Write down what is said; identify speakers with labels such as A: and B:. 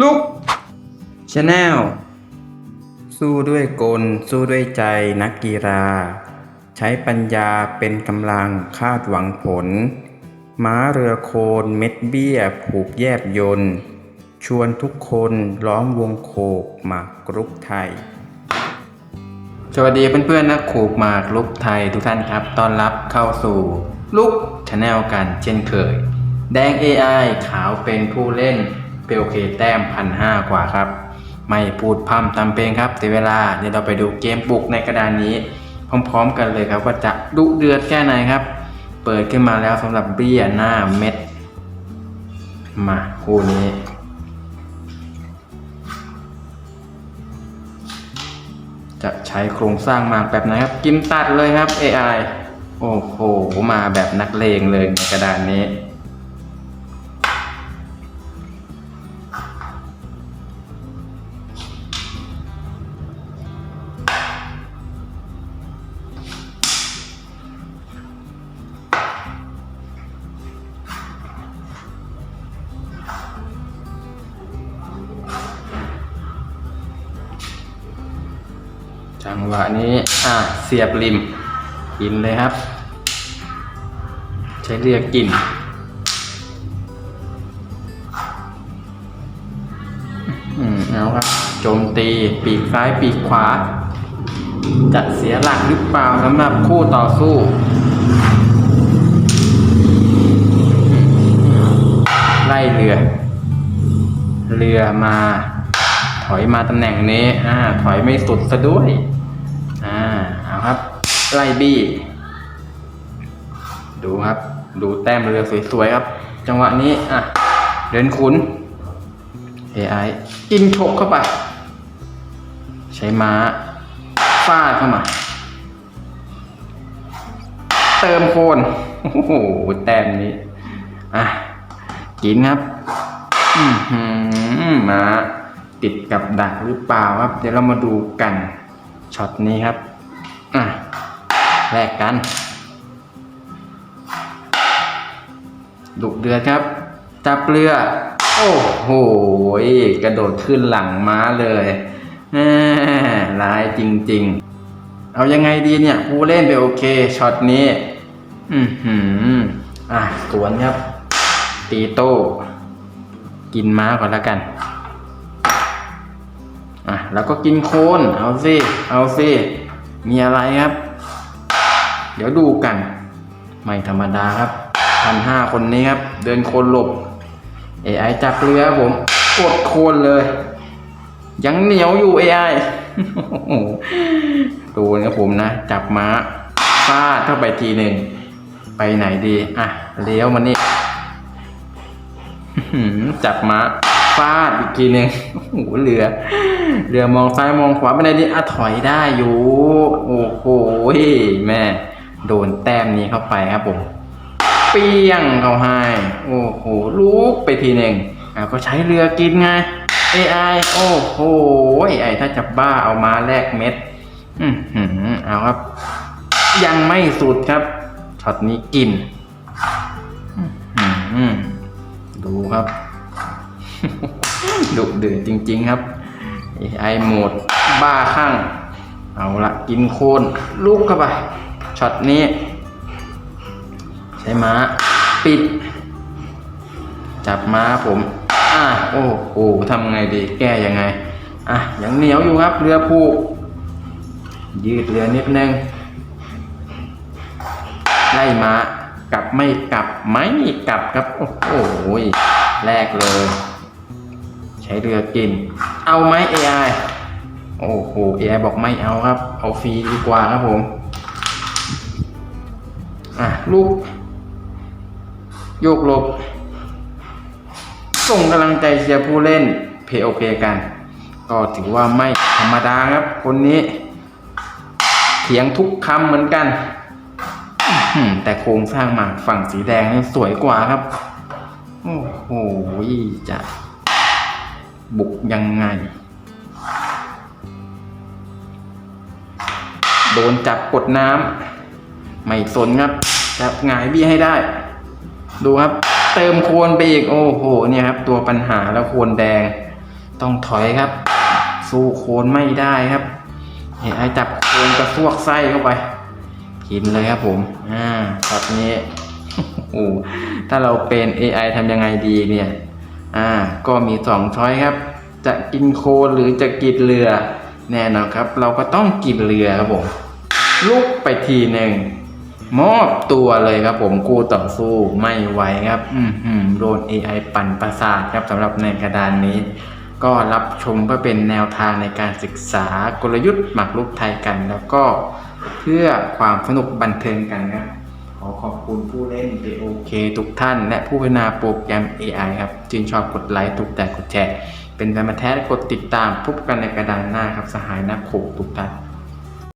A: ลุกชาแนลสู้ด้วยกล สู้ด้วยใจนักกีฬา ใช้ปัญญาเป็นกำลังคาดหวังผล ม้าเรือโคนเม็ดเบี้ย ผูกแยบยนต์ชวนทุกคนล้อมวงโคกหมากรุกไทย สวัสดีเพื่อนๆนักขูกหมากลุกไทยทุกท่านครับ ต้อนรับเข้าสู่ลุกชาแนลกันเช่นเคย แดง AI ขาวเป็นผู้เล่น เปลวเคแต้มพันห้ากว่าครับ ไม่พูดพร่ำทำเพลงครับเสียเวลาเดี๋ยวเราไปดูเกมบุกในกระดานนี้ พร้อม ๆ กันเลยครับว่าจะดุเดือดแค่ไหนครับ เปิดขึ้นมาแล้วสำหรับเบี้ยหน้าเม็ด มาคู่นี้จะใช้โครงสร้างมาแบบไหนครับ กิมตัดเลยครับ AI โอ้โห มาแบบนักเลงเลยในกระดานนี้ จังหวะนี้อะเสียบริมกินเลยครับ ใช้เรียกกินอืมเอาครับโจมตีปีกซ้ายปีกขวา จะเสียหลักหรือเปล่าสำหรับคู่ต่อสู้ไล่เรือ เรือมา ถอยมาตำแหน่งนี้อ่าถอยไม่สุดซะด้วย ครับ ไล่บี้ ดูครับ ดูแต้มเรือสวยๆครับ จังหวะนี้อะเดินขุน AI กินฉกเข้าไป ใช้ม้าฟาดเข้ามา เติมโคนโอ้โหแต้มนี้ อะ กินครับอือหือมาติดกับดักหรือเปล่าครับ เดี๋ยวเรามาดูกันช็อตนี้ครับ อะแลกกันดุเดือดครับ จับเรือ โอ้โหกระโดดขึ้นหลังม้าเลยร้ายจริง ๆ เอายังไงดีเนี่ย ผู้เล่นไปโอเคช็อตนี้ อือหือ อะสวนครับ ตีโต้ กินม้าก่อนแล้วกัน อะ แล้วก็กินโคน เอาสิ เอาสิ มีอะไรครับ เดี๋ยวดูกัน ไม่ธรรมดาครับพันห้าคนนี้ครับ เดินโคนหลบ AI จับเรือผมกดโคนเลย ยังเหนียวอยู่ AI ดูนะครับผมนะ จับม้าฟาดเข้าไปทีหนึ่ง ไปไหนดี อะ เลี้ยวมานี่จับม้า ฟาดอีกทีหนึ่งโอ้โหเรือ เรือมองซ้ายมองขวาไปไหนดีอะถอยได้อยู่ โอ้โหแม่ โดนแต้มนี้เข้าไปครับผม เปี้ยงเขาให้ โอ้โหลูกไปทีหนึ่งอะก็ใช้เรือกินไง AI โอ้โหไอ้ถ้าจะบ้าเอามาแลกเม็ด อือหือเอาครับ ยังไม่สุดครับช็อตนี้กิน อือหือดูครับ ดุเดือดจริง ๆ ครับ AI โหมดบ้าข้าง เอาละกินโคนลูกเข้าไปช็อตนี้ ใช้ม้า ปิด จับม้าผม อะโอ้โหทำไงดีแก้ยังไง อะยังเหนียวอยู่ครับ เรือผูก ยืดเรือนิดนึงไล่ม้ากลับไม่กลับไม่กลับครับ โอ้โหแรกเลย ช้เรือกิน เอาไหม AI โอ้โห AI บอกไม่เอาครับ เอาฟรีดีกว่าครับผม อะ ลูก โยกลบ ส่งกำลังใจเชียร์ผู้เล่นเพโอเพกัน ก็ถือว่าไม่ธรรมดาครับ คนนี้เถียงทุกคำเหมือนกัน แต่โครงสร้างหมากฝั่งสีแดงนี่สวยกว่าครับ โอ้โหจะ บุกยังไง โดนจับกดน้ำไม่สนครับจับหงายบี้ให้ได้ ดูครับ เติมโคนไปอีกโอ้โหเนี่ยครับ ตัวปัญหาแล้วโคนแดง ต้องถอยครับ สู้โคนไม่ได้ครับ AI จับโคนกระซวกไส้เข้าไปกินเลยครับผม อ่าแบบนี้ โอ้ ถ้าเราเป็น AI ทำยังไงดีเนี่ย อ่าก็มีสองช้อยครับ จะกินโคหรือจะกินเรือ แน่นอนครับ เราก็ต้องกินเรือครับผมลุกไปทีหนึ่งมอบตัวเลยครับผมกู้ต่อสู้ไม่ไหวครับ อืมอืมโดน AI ปั่นประสาทครับสำหรับในกระดานนี้ ก็รับชมเพื่อเป็นแนวทางในการศึกษากลยุทธ์หมากรุกไทยกัน แล้วก็เพื่อความสนุกบันเทิงกันครับ อขอบคุณผู้เล่น AOK ทุกท่าน และผู้พัฒนาโปรแกรม AI ครับจึงชอบกดไลค์ถูกแต่กดแชร์ เป็นแฟนมาแท้กดติดตามพบกันในกระดานหน้าครับสหายนักขบทุกท่าน